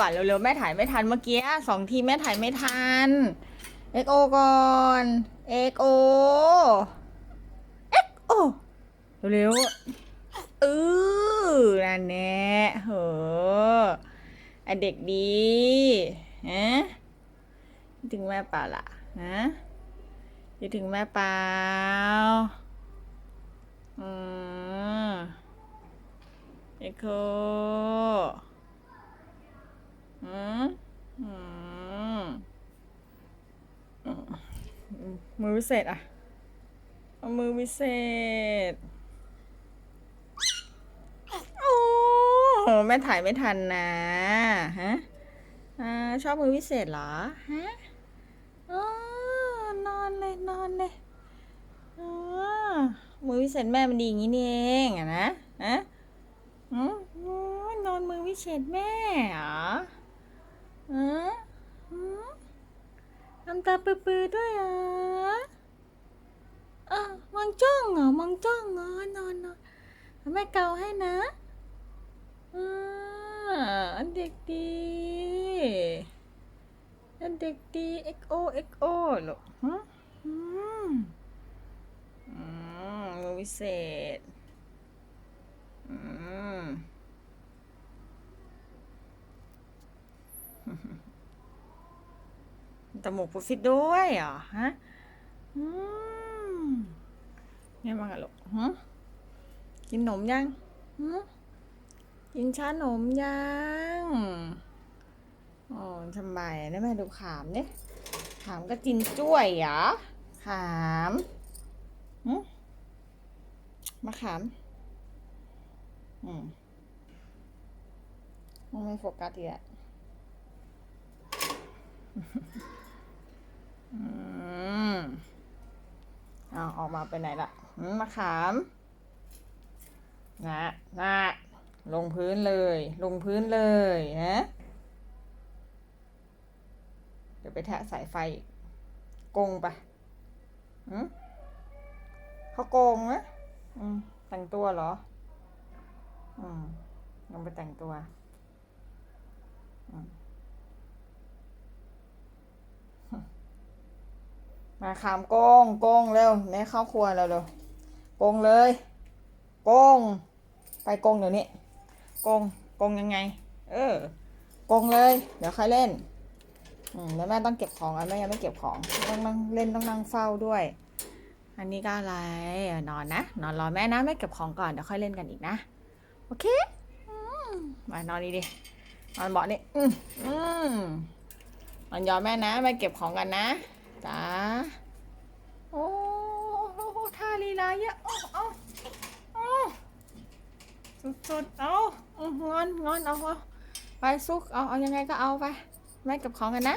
ก่อนเร็วๆแม่ถ่ายไม่ทันเมื่อกี้สองทีแม่ถ่ายไม่ทัน XO ก่อน XO XO เอ็กโอเร็วๆเออนั่นแน่เหอะไอเด็กดีฮะถึงแม่เปล่าล่ะฮะคิดถึงแม่เปล่าอืมเอโค อืมอืมอืมมือวิเศษอะ เอามือวิเศษ โอ้แม่ถ่ายไม่ทันนะ ฮะอชอบมือวิเศษเหรอ ฮะนอนเลยนอนเลยอ๋อมือวิเศษแม่มันดีอย่างนี้นี่เองอะนะ ฮะนอนมือวิเศษแม่เหรอ อืมอืมทำตาปือๆด้วยเหรออะมองจ้องเหรอมองจ้องเหรอนอนนอนแม่เกาให้นะอ่าอันเด็กดีอันเด็กดี XO XO ลูกฮะอืมอืมมือวิเศษ อืม จมูกฟูฟิตด้วยเหรอฮะอืมเนี่ยมากันลูกฮะกินขนมยังฮะกินชาขนมยังอ๋อทำไมนะแม่ดูขามเนี่ยขามก็กินจ้วยเหรอขามหึมาขาม อืมไม่โฟกัสอีกแล้ว อืมเอาออกมาไปไหนละมะขาม นะนะลงพื้นเลย ลงพื้นเลยนะเดี๋ยวไปแทะสายไฟโกงปะอืมเขาโกงนะอืมแต่งตัวเหรอ อืมลงไปแต่งตัว อืม มาขามโกงโกงเร็วแม่เข้าครัวแล้วเร็วโกงเลยโกงไปโกงเดี๋ยวนี้โกงโกงยังไง เออโกงเลย เดี๋ยวค่อยเล่นอืมแล้วแม่ต้องเก็บของอะแม่ยังไม่เก็บของต้องนั่งเล่นต้องนั่งเฝ้าด้วย อันนี้ก็อะไรนอนนะนอนรอแม่นะแม่เก็บของก่อนเดี๋ยวค่อยเล่นกันอีกนะโอเคมมานอนดีดินอนเบาะนี่อืมอืมนอนยอมแม่นะแม่เก็บของกันนะ จ้าโอ้โหท่าลีลาเยอะโอ้เอาเอาสุดๆเอางอนงอนเอาเอาไปซุกเอาเอายังไงก็เอาไปแม่กับของกันนะ